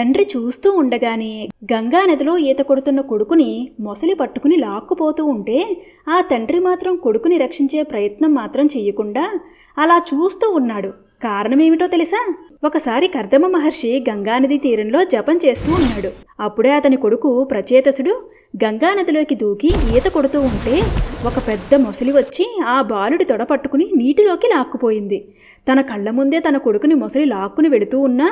తండ్రి చూస్తూ ఉండగానే గంగా నదిలో ఈత కొడుతున్న కొడుకుని మొసలి పట్టుకుని లాక్కుపోతూ ఉంటే ఆ తండ్రి మాత్రం కొడుకుని రక్షించే ప్రయత్నం మాత్రం చెయ్యకుండా అలా చూస్తూ ఉన్నాడు. కారణమేమిటో తెలుసా? ఒకసారి కర్దమ మహర్షి గంగానది తీరంలో జపం చేస్తూ ఉన్నాడు. అప్పుడే అతని కొడుకు ప్రచేతసుడు గంగానదిలోకి దూకి ఈత కొడుతూ ఉంటే ఒక పెద్ద మొసలి వచ్చి ఆ బాలుడి తొడ పట్టుకుని నీటిలోకి లాక్కుపోయింది. తన కళ్ళ ముందే తన కొడుకుని మొసలి లాక్కుని వెళుతూ ఉన్నా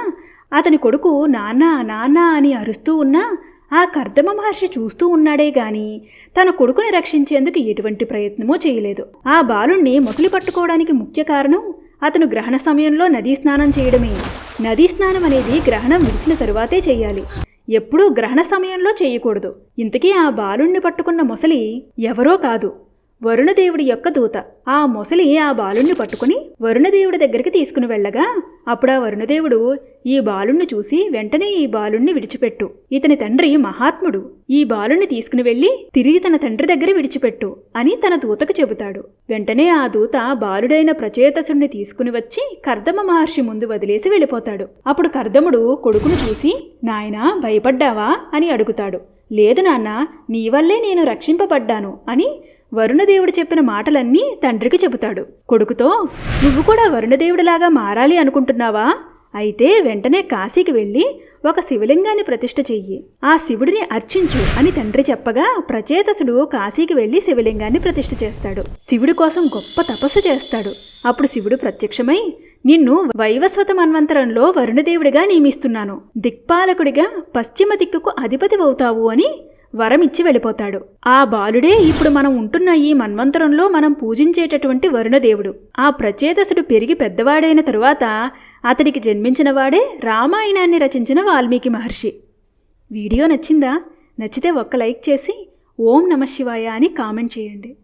అతని కొడుకు నాన్న నాన్న అని అరుస్తూ ఉన్నా ఆ కర్దమ మహర్షి చూస్తూ ఉన్నాడే గాని తన కొడుకుని రక్షించేందుకు ఎటువంటి ప్రయత్నమూ చేయలేదు. ఆ బాలుణ్ణి మొసలి పట్టుకోవడానికి ముఖ్య కారణం అతను గ్రహణ సమయంలో నదీ స్నానం చేయడమే. నదీ స్నానం అనేది గ్రహణం విడిచిన తరువాతే చేయాలి. ఎప్పుడూ గ్రహణ సమయంలో చేయకూడదు. ఇంతకీ ఆ బాలుణ్ణి పట్టుకున్న మొసలి ఎవరో కాదు. వరుణదేవుడి యొక్క దూత. ఆ మొసలి ఆ బాలుణ్ణి పట్టుకుని వరుణదేవుడి దగ్గరికి తీసుకుని వెళ్ళగా అప్పుడు ఆ వరుణదేవుడు ఈ బాలుణ్ణి చూసి వెంటనే ఈ బాలుణ్ణి విడిచిపెట్టు. ఇతని తండ్రి మహాత్ముడు. ఈ బాలుణ్ణి తీసుకుని వెళ్ళి తిరిగి తన తండ్రి దగ్గర విడిచిపెట్టు అని తన దూతకు చెబుతాడు. వెంటనే ఆ దూత బాలుడైన ప్రచేతసుణ్ణి తీసుకుని వచ్చి కర్దమ మహర్షి ముందు వదిలేసి వెళ్ళిపోతాడు. అప్పుడు కర్దముడు కొడుకును చూసి నాయనా భయపడ్డావా? అని అడుగుతాడు. లేదు నాన్న నీ వల్లే నేను రక్షింపబడ్డాను అని వరుణదేవుడు చెప్పిన మాటలన్నీ తండ్రికి చెబుతాడు. కొడుకుతో నువ్వు కూడా వరుణదేవుడిలాగా మారాలి అనుకుంటున్నావా? అయితే వెంటనే కాశీకి వెళ్ళి ఒక శివలింగాన్ని ప్రతిష్ఠ చెయ్యి. ఆ శివుడిని అర్చించు అని తండ్రి చెప్పగా ప్రచేతసుడు కాశీకి వెళ్ళి శివలింగాన్ని ప్రతిష్ఠ చేస్తాడు. శివుడి కోసం గొప్ప తపస్సు చేస్తాడు. అప్పుడు శివుడు ప్రత్యక్షమై నిన్ను వైవస్వత మన్వంతరంలో వరుణదేవుడిగా నియమిస్తున్నాను. దిక్పాలకుడిగా పశ్చిమ దిక్కుకు అధిపతివవుతావు అని వరమిచ్చి వెళ్ళిపోతాడు. ఆ బాలుడే ఇప్పుడు మనం ఉంటున్న ఈ మన్వంతరంలో మనం పూజించేటటువంటి వరుణదేవుడు. ఆ ప్రచేతసుడు పెరిగి పెద్దవాడైన తరువాత అతడికి జన్మించిన వాడే రామాయణాన్ని రచించిన వాల్మీకి మహర్షి. వీడియో నచ్చిందా? నచ్చితే ఒక్క లైక్ చేసి ఓం నమ శివాయ అని కామెంట్ చేయండి.